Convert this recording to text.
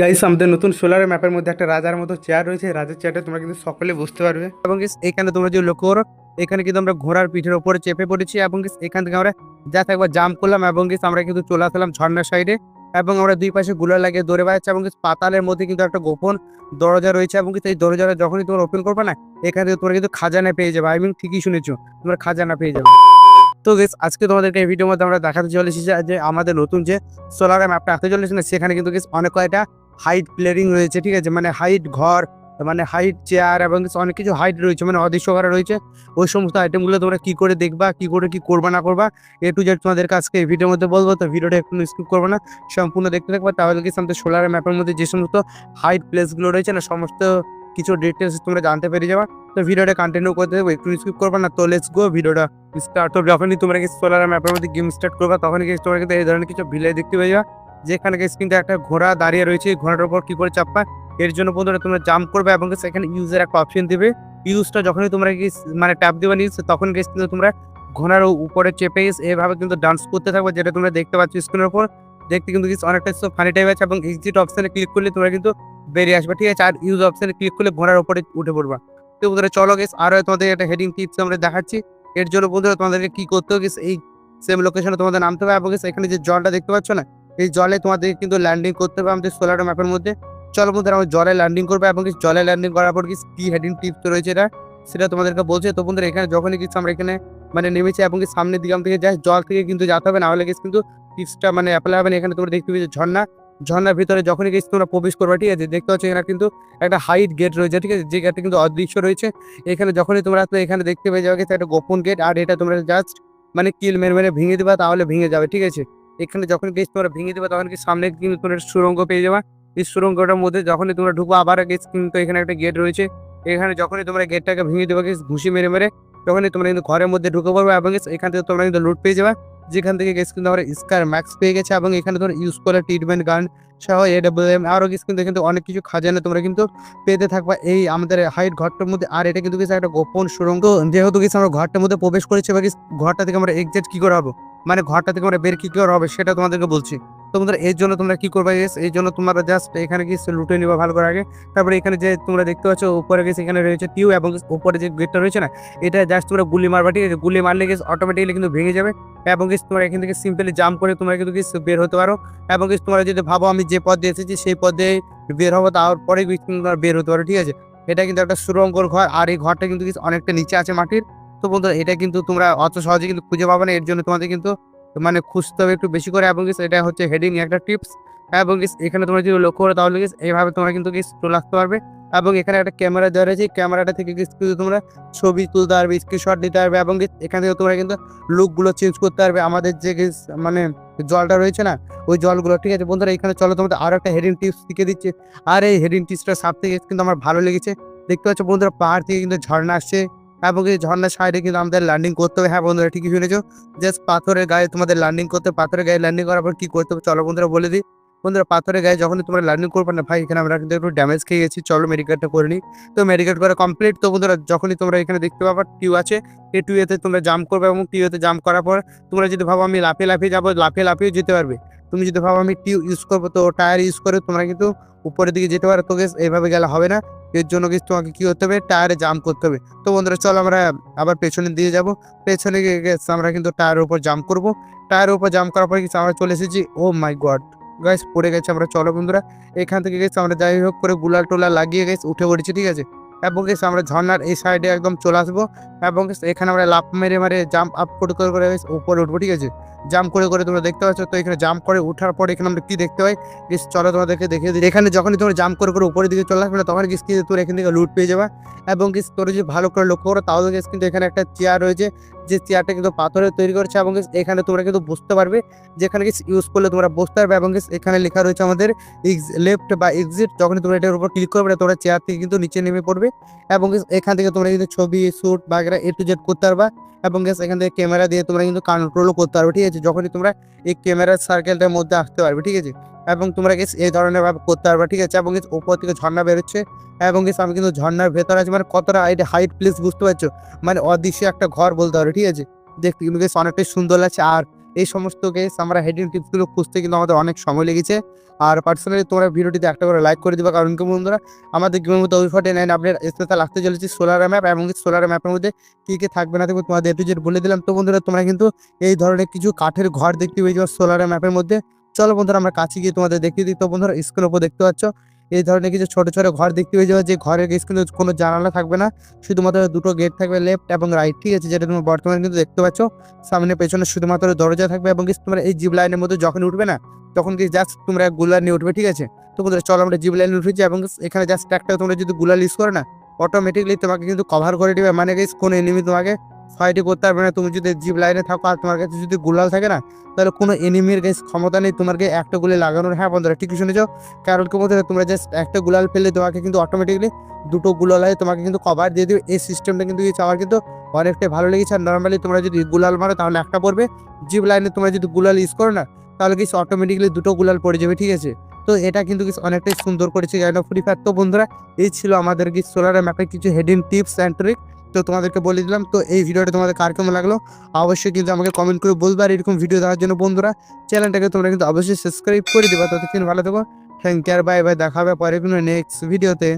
Guys আমাদের নতুন solar ম্যাপের মধ্যে একটা রাজার মতো চেয়ার রয়েছে। রাজার চেয়ারটা তোমরা কিন্তু সকলে বুঝতে পারবে। এবং এখানে তোমরা যদি লক্ষ্য করো, এখানে কিন্তু আমরা ঘোড়ার পিঠের উপরে চেপে পড়েছি এবং এখান থেকে আমরা জাস্ট একবার জাম্প করলাম এবং আমরা কিন্তু চলে আসলাম ঝর্ণার সাইডে এবং আমরা দুই পাশে গুলা লাগিয়ে দৌড়ে বেড়াচ্ছি এবং পাতালের মধ্যে কিন্তু একটা গোপন দরজা রয়েছে এবং এই দরজাটা যখনই তোমরা ওপেন করবে না, এখান থেকে তোমরা কিন্তু খাজানা পেয়ে যাবে। মিন ঠিকই শুনেছো, তোমরা খাজানা পেয়ে যাবে। তো গেস আজকে তোমাদেরকে এই ভিডিওর মধ্যে আমরা দেখাতে চলেছি যে যে আমাদের নতুন যে সোলার ম্যাপটা আসতে চলেছে না, সেখানে কিন্তু গেস অনেক কয়টা হাইট প্লেয়ারিং রয়েছে, ঠিক আছে? মানে হাইট ঘর মানে হাইট চেয়ার এবং অনেক কিছু হাইট রয়েছে মানে অদৃশ্য করা রয়েছে। ওই সমস্ত আইটেমগুলো তোমরা কি করে দেখবা, কি করে, কি করবা, না করবা, এ টু জেড তোমাদের কাছকে এই ভিডিওর মধ্যে বলব। তো ভিডিওটা একটু স্কিপ করব না, সম্পূর্ণ দেখতে থাকবা। তাহলে কি আমাদের সোলার ম্যাপের মধ্যে যে সমস্ত হাইট প্লেসগুলো রয়েছে না, সমস্ত কিছু ডিটেলস তোমরা জানতে পেরে যাবা। তো ভিডিওটা কন্টিনিউ করতে দেবো একটু স্কিপ করবা না, তো লেটস গো ভিডিওটা স্টার্ট তো যখনই তোমরা কি সোলার ম্যাপের মধ্যে গেম স্টার্ট করবা, তখনই কি তোমরা কিন্তু এই ধরনের কিছু ভিলেজ দেখতে পেয়ে যাবা। যেখানে কিন্তু একটা ঘোড়া দাঁড়িয়ে রয়েছে ঘোড়াটার উপর কি করে চাপবা? এর জন্য বন্ধুরা তোমরা জাম্প করবে এবং সেখানে ইউজের একটা অপশন দিবে। ইউজটা যখনই তোমরা মানে ট্যাপ দিবে নিউজ তখন কিন্তু তোমরা ঘোড়ার উপরে চেপে এভাবে কিন্তু ডান্স করতে থাকবে, যেটা তোমরা দেখতে পাচ্ছ স্ক্রিনের উপর। দেখতে কিন্তু অনেকটা ফানি টাইপ আছে এবং এক্সিট অপশানে ক্লিক করলে তোমরা কিন্তু বেরিয়ে আসবে, ঠিক আছে? আর ইউজ অপশানে ক্লিক করলে ঘোড়ার উপরে উঠে পড়বা। তো বন্ধুরা চলো গেস আরও তোমাদের একটা হেডিং টিপস আমরা দেখাচ্ছি। এর জন্য বন্ধুরা তোমাদেরকে কি করতে হবে এই সেম লোকেশনে তোমাদের নামতে হবে এবং এখানে যে জলটা দেখতে পাচ্ছ না এই জলে তোমাদের কিন্তু ল্যান্ডিং করতে হবে আমাদের সোলার ম্যাপের মধ্যে। চলো বন্ধুরা, আমরা জলে ল্যান্ডিং করব এবং কি জলে ল্যান্ডিং করার পর কি কি হেডিং টিপস রয়েছে এটা, সেটা তোমাদেরকে বলছে। তো বন্ধুরা, এখানে যখনই কিছু আমরা এখানে মানে নেমেছি এবং কি সামনের দিকে থেকে যাই জল থেকে কিন্তু যেতে হবে না হলে গেছে কিন্তু টিপসটা মানে অ্যাপ্লাই হবে না। এখানে তোমরা দেখতে পেয়েছ ঝর্ণা। ঝর্ণার ভিতরে যখনই গেছি তোমরা প্রবেশ করবে, ঠিক আছে? দেখতে পাচ্ছ এখানে কিন্তু একটা হাইট গেট রয়েছে, ঠিক আছে? যে গেটটা কিন্তু অদৃশ্য রয়েছে। এখানে যখনই তোমরা তো এখানে দেখতে পেয়ে যাবে একটা গোপন গেট আর এটা তোমরা জাস্ট মানে কিল মেরে মেরে ভেঙে দিবা, তাহলে ভেঙে যাবে, ঠিক আছে? এখানে যখন গেছ তোমরা ভেঙে দেবে, তখন কি সামনে কিন্তু তোমরা সুরঙ্গ পেয়ে যাবা। এই সুরঙ্গটার মধ্যে যখনই তোমরা ঢুকবো, আবার গেছ কিন্তু এখানে একটা গেট রয়েছে। এখানে যখনই তোমরা গেটটাকে ভেঙে দেবে ঘুষি মেরে মেরে, তখনই তোমরা কিন্তু ঘরের মধ্যে ঢুকে পড়বে এবং এখান থেকে তোমরা কিন্তু লুট পেয়ে যাবে। যেখান থেকে গেছ কিন্তু আমরা স্কার ম্যাক্স পেয়ে গেছে এবং এখানে তোমরা ইউজ করে ট্রিটমেন্ট গান সহ এডাব্লিউএম আরও গেছ কিন্তু কিন্তু অনেক কিছু খাজানা তোমরা কিন্তু পেতে থাকবা। এই আমাদের হাইট ঘরটার মধ্যে, আর এটা কিন্তু কিছু একটা গোপন সুরঙ্গ যেহেতু কিছু আমরা ঘরটার মধ্যে প্রবেশ করেছি বা ঘরটা থেকে আমরা এক্সিট কি করে হব? মানে ঘরটা থেকে আমরা বের কি করে হবে সেটা তোমাদেরকে বলছি। তোমাদের এর জন্য তোমরা কি করবে এই জন্য তোমরা জাস্ট এখানে গিয়ে লুটে নিবা ভালো করে আগে। তারপরে এখানে যে তোমরা দেখতে পাচ্ছ, উপরে গেছে এখানে রয়েছে টিউ এবং উপরে যে গেটটা রয়েছে না, এটা জাস্ট তোমরা গুলি মারবা, ঠিক আছে? গুলি মারলে গেছে অটোমেটিকলি কিন্তু ভেঙে যাবে এবং গেস তোমরা এখান থেকে সিম্পলি জাম্প করে তোমরা কিন্তু গেস বের হতে পারো এবং গেস তোমরা যদি ভাবো আমি যে পথ দিয়ে এসেছি সেই পথে বের হব, তারপরে তোমরা বের হতে পারো, ঠিক আছে? এটা কিন্তু একটা সুরঙ্গর ঘর, আর এই ঘরটা কিন্তু অনেকটা নিচে আছে মাটির। তো বন্ধুরা, এটা কিন্তু তোমরা অত সহজে কিন্তু খুঁজে পাবে না। এর জন্য তোমাদের কিন্তু মানে খুঁজতে হবে একটু বেশি করে। এবং এটা হচ্ছে হেডিং একটা টিপস এবং এখানে তোমরা যদি লক্ষ্য করো, তাহলে এইভাবে তোমরা কিন্তু চলে আসতে পারবে। এবং এখানে একটা ক্যামেরা দেওয়া রয়েছে। ক্যামেরাটা থেকে কিন্তু তোমরা ছবি তুলতে পারবে স্ক্রিনশট নিতে পারবে। এবং এখান থেকে তোমরা কিন্তু লুকগুলো চেঞ্জ করতে পারবে। আমাদের যে মানে জলটা রয়েছে না, ওই জলগুলো, ঠিক আছে? বন্ধুরা, এখানে চলো, তোমাদের আরও একটা হেডিং টিপস শিখে দিচ্ছে। আর এই হেডিং টিপসটা সব থেকে কিন্তু আমার ভালো লেগেছে। দেখতে পাচ্ছ বন্ধুরা, পাহাড় থেকে কিন্তু ঝর্ণা আসছে। এবং এই ঝর্ণার সাইডে কিন্তু আমাদের ল্যান্ডিং করতে হবে। হ্যাঁ বন্ধুরা, ঠিকই শুনেছো? জাস্ট পাথরের গায়ে তোমাদের ল্যান্ডিং করতে পাথরের গায়ে ল্যান্ডিং করার পর কি করতে হবে? চলো বন্ধুরা, বলে দিই। বন্ধুরা, পাথরের গায়ে যখনই তোমরা ল্যান্ডিং করবে না, ভাই, এখানে আমরা কিন্তু একটু ড্যামেজ খেয়ে গেছি। চলো মেডিকেটটা করে নিই। তো মেডিকেট করা কমপ্লিট তো বন্ধুরা, যখনই তোমরা এখানে দেখতে পাবা টিউ আছে। এই টিউতে তোমরা জাম্প করবে এবং টিউতে জাম্প করার পর তোমরা যদি ভাবো আমি লাফিয়ে লাফিয়ে যাব, লাফিয়ে লাফিয়ে যেতে পারবে। তুমি যদি ভাবো আমি টিউ ইউজ করব, তো টায়ার ইউজ করে তোমরা কিন্তু উপরের দিকে যেতে পারো। তো গেস এইভাবে গেলে হবে না। এর জন্য কিন্তু তোমাকে কী করতে হবে? টায়ারে জাম্প করতে হবে। তো বন্ধুরা, চলো আমরা আবার পেছনে দিয়ে যাব। পেছনে আমরা কিন্তু টায়ারের উপর জাম্প করব। টায়ারের উপর জাম্প করার পর কিছু আমরা চলে এসেছি। ও মাই গড গাইস পড়ে গেছে আমরা। চলো বন্ধুরা, এখান থেকে গেছে আমরা যাই হোক করে গুলাল টোলা লাগিয়ে গেছে, উঠে পড়েছি, ঠিক আছে? এবং গেছে আমরা ঝর্নার এই সাইডে একদম চলে আসব এবং এখানে আমরা লাফ মেরে মারে জাম্প আপ করে করে করে উপরে উঠবো, ঠিক আছে? জাম্প করে করে তোমরা দেখতে পাচ্ছ, তো এখানে জাম্প করে উঠার পর এখানে আমরা কী দেখতে পাই? বেশ চলো তোমাদেরকে দেখে দিই। এখানে যখনই তোমরা জাম্প করে করে উপরের দিকে চলে আসবে না, তখন গেস কি তোর এখান থেকে লুট পেয়ে যাবা। এবং কিছু তোর যদি ভালো করে লক্ষ্য করো, তাহলে কিন্তু এখানে একটা চেয়ার রয়েছে। যে চেয়ারটা কিন্তু পাথরের তৈরি করেছে এবং এখানে তোমরা কিন্তু বসতে পারবে যেখানে গেস ইউজ করলে তোমরা বসতে পারবে এবং এখানে লেখা রয়েছে আমাদের লেফট বা এক্সিট যখনই তোমরা এটার উপর ক্লিক করবে, তোমরা চেয়ার থেকে কিন্তু নিচে নেমে পড়বে এবং এখান থেকে তোমরা কিন্তু ছবি শ্যুট বাগেরা এ টু জেড করতে পারবা এবং গেস এখান থেকে ক্যামেরা দিয়ে তোমরা কিন্তু কন্ট্রোলও করতে পারবে, ঠিক আছে? যখনই তোমরা এই ক্যামেরার সার্কেলটার মধ্যে আসতে পারবে, ঠিক আছে? এবং তোমরা গেস এই ধরনের ভাবে করতে পারবে, ঠিক আছে? এবং গেস উপর থেকে ঝর্ণা বেরোচ্ছে এবং গেস আমি কিন্তু ঝর্ণার ভেতর আছে মানে কতটা এটা হাইট প্লেস বুঝতে পারছ? মানে অদৃশ্য একটা ঘর বলতে পারো, ঠিক আছে? দেখতে কিন্তু বেশ অনেকটাই সুন্দর লাগছে। আর এই সমস্ত কেস আমরা হেডিং টিপসগুলো খুঁজতে কিন্তু আমাদের অনেক সময় লেগেছে। আর পার্সোনালি তোমরা ভিডিওটিতে একটা করে লাইক করে দিবা, কারণ কি বন্ধুরা? আমাদের গেমের মধ্যে ওই নাইন আপডেট স্পেশাল আসতে চলেছে সোলার ম্যাপ এবং সোলার ম্যাপের মধ্যে কী কী থাকবে না থাকবে তোমাদের একটু বলে দিলাম। তো বন্ধুরা, তোমরা কিন্তু এই ধরনের কিছু কাঠের ঘর দেখতে পেয়ে যাবে সোলার ম্যাপের মধ্যে। চলো বন্ধুরা, আমরা কাছে গিয়ে তোমাদের দেখিয়ে দিই। তো বন্ধুরা স্ক্রিনের উপর দেখতে পাচ্ছ, এই ধরনের কিছু ছোট ছোট ঘর দেখতে পেয়ে যাবে যে ঘরের স্ক্রিনে কোনো জানালা থাকবে না, শুধুমাত্র দুটো গেট থাকবে লেফট এবং রাইট ঠিক আছে? যেটা তুমি বর্তমানে কিন্তু দেখতে পাচ্ছ, সামনে পেছনে শুধুমাত্র দরজা থাকবে এবং কি তোমরা এই জিপ লাইনের মধ্যে যখন উঠবে না, তখন কি জাস্ট তোমরা গুলার নিয়ে উঠবে, ঠিক আছে? তো বন্ধুরা, চলো আমরা জিপ লাইনে উঠেছি এবং এখানে জাস্ট একটা তোমরা যদি গুলাল ইউজ করো না অটোমেটিকলি তোমাকে কিন্তু কভার করে দিবে। মানে কোনো এনিমি তোমাকে ফাইটই করতে পারবে না। তুমি যদি জিপ লাইনে থাকো আর তোমার কাছে যদি গুলাল থাকে না, তাহলে কোনো এনিমির গেস ক্ষমতা নেই। তোমাকে একটা গুলি লাগানোর। হ্যাঁ বন্ধুরা, ঠিকই শুনেছ। কারণ কি বলতে তোমরা জাস্ট একটা গুলাল ফেললে তোমাকে কিন্তু অটোমেটিকলি দুটো গুলালে তোমাকে কিন্তু কভার দিয়ে দিবে। এই সিস্টেমটা কিন্তু চাওয়ার কিন্তু অনেকটাই ভালো লেগেছে। আর নর্মালি তোমরা যদি গুলাল মারো, তাহলে একটা পড়বে। জিপ লাইনে তোমরা যদি গুলাল ইউজ করো না, তাহলে কিছু অটোমেটিকলি দুটো গুলাল পড়ে যাবে, ঠিক আছে? তো এটা কিন্তু কিছু অনেকটাই সুন্দর করেছে অফ ফ্রি ফায়ার তো বন্ধুরা, এই ছিল আমাদের কি সোলার ম্যাপের কিছু হেডিং টিপস অ্যান্ড ট্রিক তো তোমাদেরকে বলে দিলাম, তো এই ভিডিওটা তোমাদের কার কেমন লাগল? অবশ্যই কিন্তু আমাকে কমেন্ট করে বলবে, আর এরকম ভিডিও দেওয়ার জন্য বন্ধুরা চ্যানেলটাকে তোমরা কিন্তু অবশ্যই সাবস্ক্রাইব করে দেবা। ততক্ষণ ভালো থেকো থ্যাংক ইউ আর বাই বাই দেখা হবে পরে কোনো নেক্সট ভিডিওতে